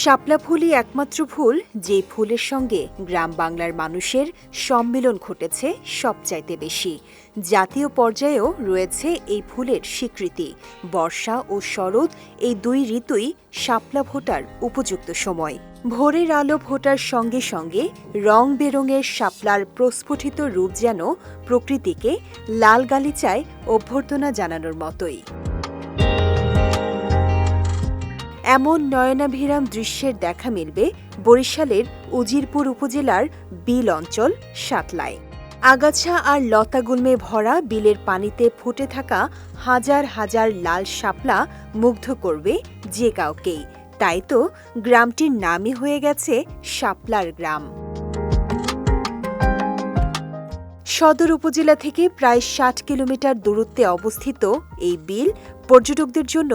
শাপলা ফুলই একমাত্র ফুল যে ফুলের সঙ্গে গ্রাম বাংলার মানুষের সম্মিলন ঘটেছে সবচাইতে বেশি। জাতীয় পর্যায়েও রয়েছে এই ফুলের স্বীকৃতি। বর্ষা ও শরৎ এই দুই ঋতুই শাপলা ফোটার উপযুক্ত সময়। ভোরের আলো ফোটার সঙ্গে সঙ্গে রং বেরঙের শাপলার প্রস্ফুটিত রূপ যেন প্রকৃতিকে লাল গালিচায় অভ্যর্থনা জানানোর মতোই। এমন নয়নাভিরাম দৃশ্যের দেখা মিলবে বরিশালের উজিরপুর উপজেলার বিল অঞ্চল সাতলায়। আগাছা আর লতাগুল্মে ভরা বিলের পানিতে ফুটে থাকা হাজার হাজার লাল শাপলা মুগ্ধ করবে যে কাউকেই। তাই তো গ্রামটির নামই হয়ে গেছে শাপলার গ্রাম। সদর উপজেলা থেকে প্রায় ষাট কিলোমিটার দূরত্বে অবস্থিত এই বিল পর্যটকদের জন্য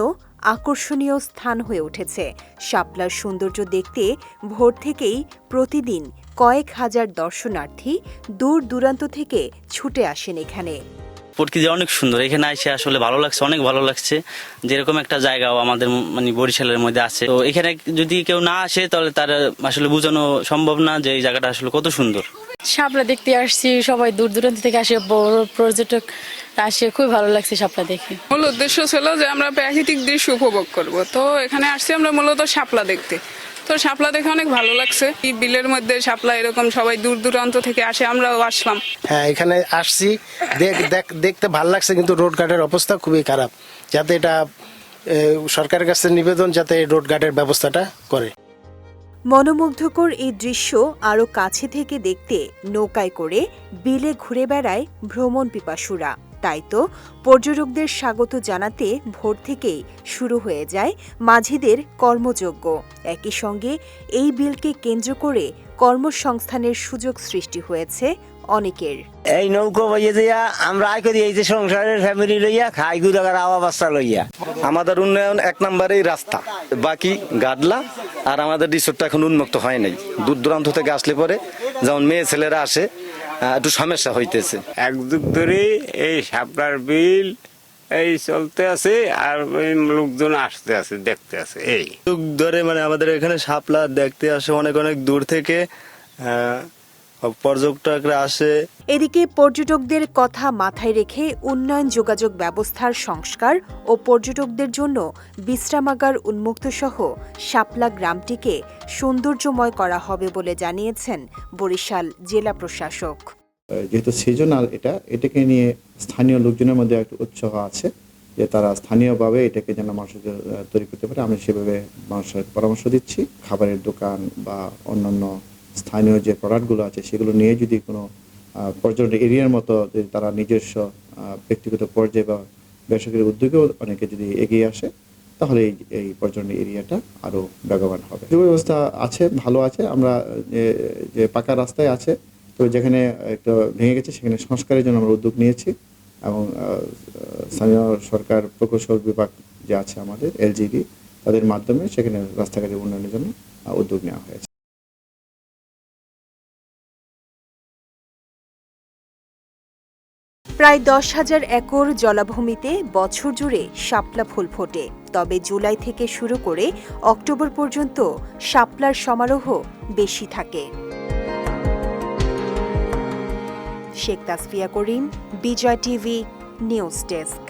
আকর্ষণীয় স্থান হয়ে উঠেছে। শাপলার সৌন্দর্য দেখতে ভোর থেকেই প্রতিদিন কয়েক হাজার দর্শনার্থী দূর দূরান্ত থেকে ছুটে আসেন এখানে। প্রকৃতি অনেক সুন্দর। এখানে এসে আসলে ভালো লাগছে, অনেক ভালো লাগছে। যেরকম একটা জায়গাও আমাদের মানে বরিশালের মধ্যে আছে। তো এখানে যদি কেউ না আসে তাহলে তার আসলে বোঝানো সম্ভব না যে এই জায়গাটা আসলে কত সুন্দর। শাপলা দেখতে আসছি সবাই দূর দূরান্ত থেকে আসে বড় পর্যটক আসে খুব ভালো লাগছে শাপলা দেখে। মূল উদ্দেশ্য ছিল যে আমরা প্রাকৃতিক দৃশ্য উপভোগ করব। তো এখানে আসছি আমরা মূলত শাপলা দেখতে। তো শাপলা দেখে অনেক ভালো লাগছে। এই বিলের মধ্যে শাপলা এরকম সবাই দূর দূরান্ত থেকে আসে আমরাও আসলাম। হ্যাঁ এখানে আসছি। দেখ- দেখ- দেখতে ভালো লাগছে কিন্তু রোড ঘাটের অবস্থা খুবই খারাপ। যাতে এটা সরকারের কাছে নিবেদন যাতে এই রোড ঘাটের ব্যবস্থাটা করে। মনোমুগ্ধকর এই দৃশ্য আরও কাছে থেকে দেখতে নৌকায় করে বিলে ঘুরে বেড়ায় ভ্রমণ পিপাসুরা। তাই তো পর্যটকদের স্বাগত জানাতে ভোর থেকেই শুরু হয়ে যায় মাঝিদের কর্মযজ্ঞ। একই সঙ্গে এই বিলকে কেন্দ্র করে কর্মসংস্থানের সুযোগ সৃষ্টি হয়েছে অনেকের। এই নৌকো বইয়ে দিয়া আমরা আয় করি এই যে সংসারের ফ্যামিলি লইয়া খাই গুদাগার আওয়া বাস্তা লইয়া। আমাদের উন্নয়ন এক নম্বরেই রাস্তা। বাকি গাডলা আর আমাদের রিসোর্টটা এখন উন্মুক্ত হয় নাই। দূর দূরান্ত থেকে আসলে পরে যেমন মেয়ে ছেলেরা আসে একটু সমস্যা হইতেছে। এক যুগ ধরে এই শাপলার বিল এই চলতে আছে আর ওই লোকজন আসতে আছে দেখতে আছে এই। যুগ ধরে মানে আমাদের এখানে শাপলা দেখতে আসে অনেক অনেক দূর থেকে। আহ, পর্যটকরা আসে। এদিকে পর্যটকদের কথা মাথায় রেখে উন্নয়ন যোগাযোগ ব্যবস্থার সংস্কার ও পর্যটকদের জন্য বিশ্রামাগার উন্মুক্ত সহ শাপলা গ্রামটিকে সৌন্দর্যময় করা হবে বলে জানিয়েছেন বরিশাল জেলা প্রশাসক। যেহেতু সিজনাল এটা এটাকে নিয়ে স্থানীয় লোকজনের মধ্যে একটা উৎসাহ আছে যে তারা স্থানীয়ভাবে এটাকে যেন মানুষকে তৈরি করতে পারে। আমি সেভাবে মানুষের পরামর্শ দিচ্ছি। খাবারের দোকান বা অন্যান্য স্থানীয় যে প্রোডাক্টগুলো আছে, সেগুলো নিয়ে যদি কোনো পর্যটন এরিয়ার মতো যদি তারা নিজস্ব ব্যক্তিগত পর্যায়ে বা বেসরকারি উদ্যোগেও অনেকে যদি এগিয়ে আসে, তাহলে এই এই পর্যটন এরিয়াটা আরও বেগবান হবে। যোগাযোগ ব্যবস্থা আছে, ভালো আছে, আমরা যে যে পাকা রাস্তায় আছে তো যেখানে একটা ভেঙে গেছে, সেখানে সংস্কারের জন্য আমরা উদ্যোগ নিয়েছি এবং স্থানীয় সরকার, প্রকৌশল বিভাগ যে আছে আমাদের, এলজিডি, তাদের মাধ্যমে সেখানে রাস্তাঘাটের উন্নয়নের জন্য উদ্যোগ নেওয়া হয়েছে। প্রায় দশ হাজার একর জলাভূমিতে বছর জুড়ে শাপলা ফুল ফোটে। তবে জুলাই থেকে শুরু করে অক্টোবর পর্যন্ত শাপলার সমারোহ বেশি থাকে। Sheikh Tasfia Karim, Bijoy TV, news desk.